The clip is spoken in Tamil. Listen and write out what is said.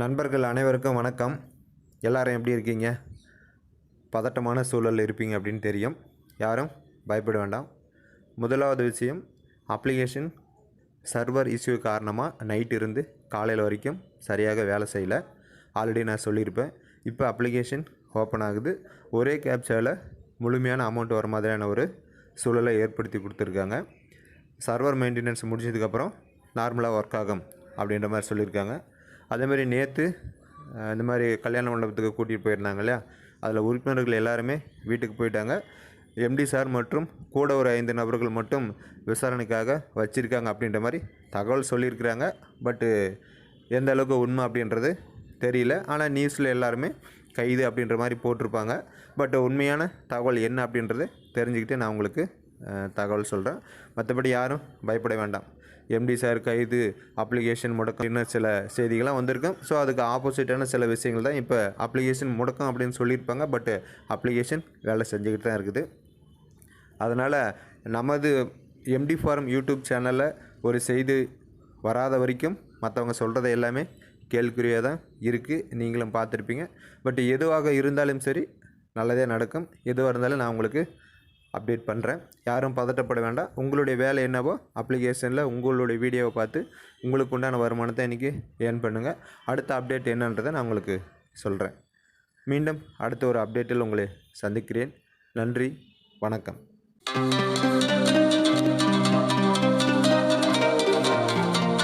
நண்பர்கள் அனைவருக்கும் வணக்கம். எல்லாரும் எப்படி இருக்கீங்க? பதட்டமான சூழலில் இருப்பீங்க அப்படின்னு தெரியும். யாரும் பயப்பட வேண்டாம். முதலாவது விஷயம் அப்ளிகேஷன் சர்வர் இஷ்யூ காரணமாக நைட் இருந்து காலையில் வரைக்கும் சரியாக வேலை செய்யலை. ஆல்ரெடி நான் சொல்லியிருப்பேன். இப்போ அப்ளிகேஷன் ஓப்பன் ஆகுது. ஒரே கேப்சாவில் முழுமையான அமௌண்ட் வர மாதிரியான ஒரு சூழலை ஏற்படுத்தி கொடுத்துருக்காங்க. சர்வர் மெயின்டெனன்ஸ் முடிஞ்சதுக்கப்புறம் நார்மலாக ஒர்க் ஆகும் அப்படின்ற மாதிரி சொல்லியிருக்காங்க. அதேமாதிரி நேற்று இந்த மாதிரி கல்யாண மண்டபத்துக்கு கூட்டிகிட்டு போயிருந்தாங்க இல்லையா? அதில் உறுப்பினர்கள் எல்லாருமே வீட்டுக்கு போயிட்டாங்க. எம்டி சார் மற்றும் கூட ஒரு ஐந்து நபர்கள் மட்டும் விசாரணைக்காக வச்சுருக்காங்க அப்படின்ற மாதிரி தகவல் சொல்லியிருக்கிறாங்க. பட்டு எந்த அளவுக்கு உண்மை அப்படின்றது தெரியல. ஆனால் நியூஸில் எல்லாருமே கைது அப்படின்ற மாதிரி போட்டிருப்பாங்க. பட் உண்மையான தகவல் என்ன அப்படின்றது தெரிஞ்சுக்கிட்டு நான் உங்களுக்கு தகவல் சொல்கிறேன் மற்றபடி யாரும் பயப்பட வேண்டாம். எம்டி சார் கைது அப்ளிகேஷன் முடக்கம் இன்னும் சில செய்திகள்லாம் வந்திருக்கும் ஸோ அதுக்கு ஆப்போசிட்டான சில விஷயங்கள் தான் இப்போ அப்ளிகேஷன் முடக்கம் அப்படின்னு சொல்லியிருப்பாங்க. பட்டு அப்ளிகேஷன் வேலை செஞ்சுக்கிட்டு தான் இருக்குது. அதனால் நமது எம்டி ஃபார்ம் யூடியூப் சேனலில் ஒரு செய்தி வராத வரைக்கும் மற்றவங்க சொல்கிறது எல்லாமே கேள்விக்குறியாக தான் இருக்குது நீங்களும் பார்த்துருப்பீங்க. பட் எதுவாக இருந்தாலும் சரி நல்லதே நடக்கும். எதுவாக இருந்தாலும் நான் உங்களுக்கு அப்டேட் பண்ணுறேன் யாரும் பதட்டப்பட வேண்டாம். உங்களுடைய வேலை என்னவோ அப்ளிகேஷனில் உங்களுடைய வீடியோவை பார்த்து உங்களுக்கு உண்டான வருமானத்தை இன்றைக்கி ஏர்ன் பண்ணுங்கள் அடுத்த அப்டேட் என்னன்றதை நான் உங்களுக்கு சொல்கிறேன் மீண்டும் அடுத்த ஒரு அப்டேட்டில் உங்களை சந்திக்கிறேன். நன்றி. வணக்கம்.